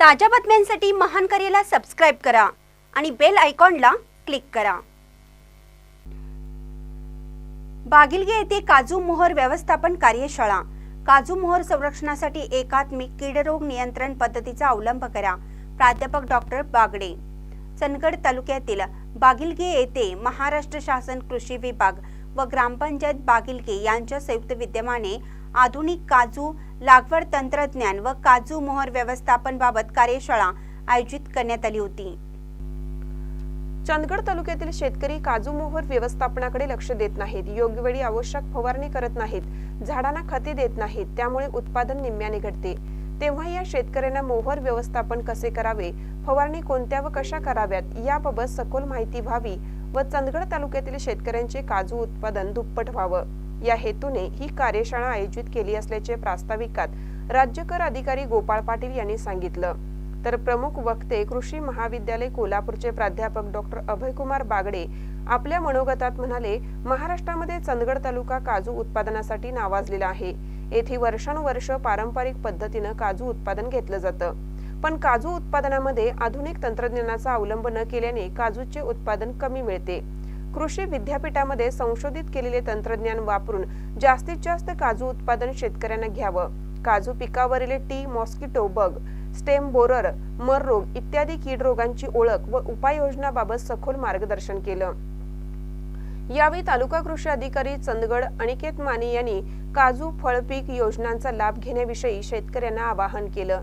ताज्या बातम्यांसाठी महान करेला सबस्क्राईब करा आणि बेल आयकॉनला क्लिक करा. बागिलगे येथे काजू मोहर व्यवस्थापन कार्यशाळा. काजू मोहर संरक्षणासाठी एकात्मिक कीडरोग नियंत्रण पद्धतीचा अवलंब करा. प्राध्यापक डॉक्टर बागडे. चंदगड तालुक्यातील बागिलगे येथे महाराष्ट्र शासन कृषी विभाग व ग्रामपंचायत बागिलगे यांच्या संयुक्त विद्यमाने आधुनिक काजू लागवड तंत्रज्ञान व काजू मोहर व्यवस्थापन बाबत कार्यशाळा आयोजित करण्यात आली होती. चंदगड तालुक्यातील शेतकरी काजू मोहर व्यवस्थापनाकडे लक्ष देत नाहीत. योग्य वेळी आवश्यक फवारणी करत नाहीत. झाडांना खते देत नाहीत. त्यामुळे उत्पादन निम्म्याने घडते तेव्हा या शेतकऱ्यांना मोहर व्यवस्थापन कसे करावे? फवारणी कोणत्या व कशा कराव्यात? याबाबत सखोल माहिती व्हावी व चंदगड तालुक्यातील शेतकऱ्यांचे काजू उत्पादन दुप्पट व्हावं. या हेतूने ही कार्यशाळा आयोजित केली असल्याचे प्रास्ताविकात राज्यकर अधिकारी गोपाळ पाटील यांनी सांगितलं. तर प्रमुख वक्ते कृषी महाविद्यालय कोल्हापूरचे प्राध्यापक डॉक्टर अभयकुमार बागडे आपल्या मनोगतात म्हणाले महाराष्ट्रामध्ये चंदगड तालुका काजू उत्पादनासाठी नावाजलेला आहे. येथे वर्षानुवर्ष पारंपरिक पद्धतीनं काजू उत्पादन घेतलं जातं. पण काजू उत्पादनामध्ये आधुनिक तंत्रज्ञानाचा अवलंब न केल्याने काजूचे उत्पादन कमी मिळते. कृषी विद्यापीठामध्ये संशोधित केलेले तंत्रज्ञान वापरून जास्तीत जास्त काजू उत्पादन शेतकऱ्यांना घ्यावं. काजू पिकावरील tea mosquito bug stem borer मर रोग इत्यादी कीड रोगांची ओळख व उपाययोजनाबाबत सखोल मार्गदर्शन केलं. यावेळी तालुका कृषी अधिकारी चंदगड अनिकेत माने यांनी काजू फळपीक योजनांचा लाभ घेण्याविषयी शेतकऱ्यांना आवाहन केलं.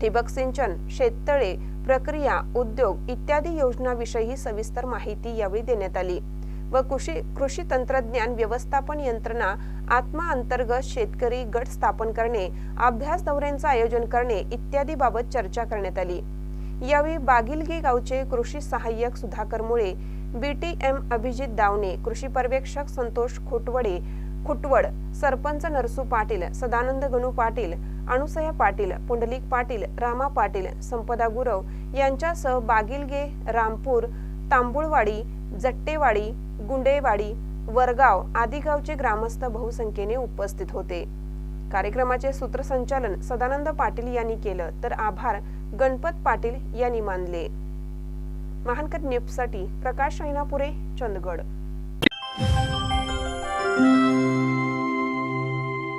ठिबक सिंचन शेततळे प्रक्रिया उद्योग इत्यादी योजनाविषयी सविस्तर माहिती यावेळी देण्यात आली. व कृषी कृषी तंत्रज्ञान व्यवस्थापन यंत्रणा आत्मा अंतर्गत शेतकरी गट स्थापन करणे अभ्यास दौऱ्यांचं आयोजन करणे इत्यादी बाबत चर्चा करण्यात आली. यावेळी बागिलगी गावचे कृषी सहाय्यक सुधाकर मुळे बीटीएम अभिजित दावणे कृषी पर्यवेक्षक संतोष खोटवडे खुटवड सरपंच नरसू पाटील सदानंद गणू पाटील अनुसया पाटील पुंडलिक पाटील रामा पाटील संपदा गुरव यांच्यासह बागिलगे रामपूर तांबुळवाडी जट्टेवाडी गुंडेवाडी वरगाव आदी गावचे ग्रामस्थ बहुसंख्येने उपस्थित होते. कार्यक्रमाचे सूत्रसंचालन सदानंद पाटील यांनी केलं तर आभार गणपत पाटील यांनी मानले. महानकर न्यूजसाठी प्रकाश शैनापुरे चंदगड.